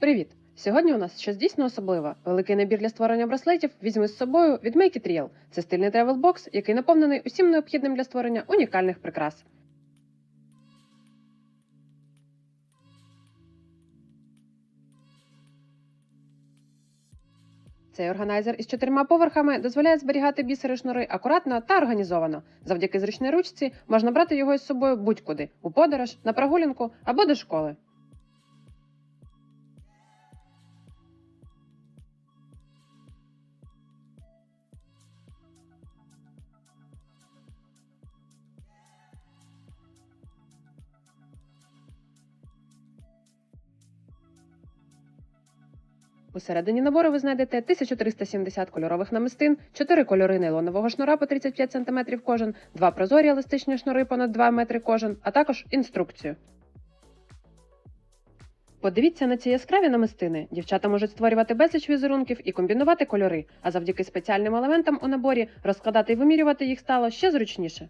Привіт! Сьогодні у нас щось дійсно особливе. Великий набір для створення браслетів візьми з собою від Make It Real. Це стильний тревел-бокс, який наповнений усім необхідним для створення унікальних прикрас. Цей органайзер із чотирма поверхами дозволяє зберігати бісери шнури акуратно та організовано. Завдяки зручній ручці можна брати його із собою будь-куди у подорож, на прогулянку або до школи. Усередині набору ви знайдете 1370 кольорових намистин, 4 кольори нейлонового шнура по 35 см кожен, 2 прозорі еластичні шнури понад 2 метри кожен, а також інструкцію. Подивіться на ці яскраві намистини. Дівчата можуть створювати безліч візерунків і комбінувати кольори, а завдяки спеціальним елементам у наборі розкладати і вимірювати їх стало ще зручніше.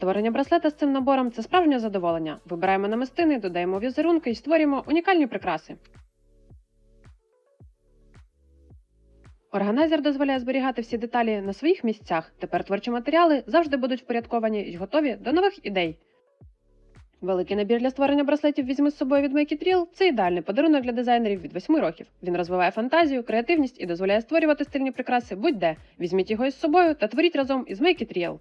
Створення браслета з цим набором це справжнє задоволення. Вибираємо намистини, додаємо візерунки і створюємо унікальні прикраси. Органайзер дозволяє зберігати всі деталі на своїх місцях. Тепер творчі матеріали завжди будуть впорядковані і готові до нових ідей. Великий набір для створення браслетів візьми з собою від Make It Real – це ідеальний подарунок для дизайнерів від 8 років. Він розвиває фантазію, креативність і дозволяє створювати стильні прикраси будь-де. Візьміть його із собою та творіть разом із Make It Real.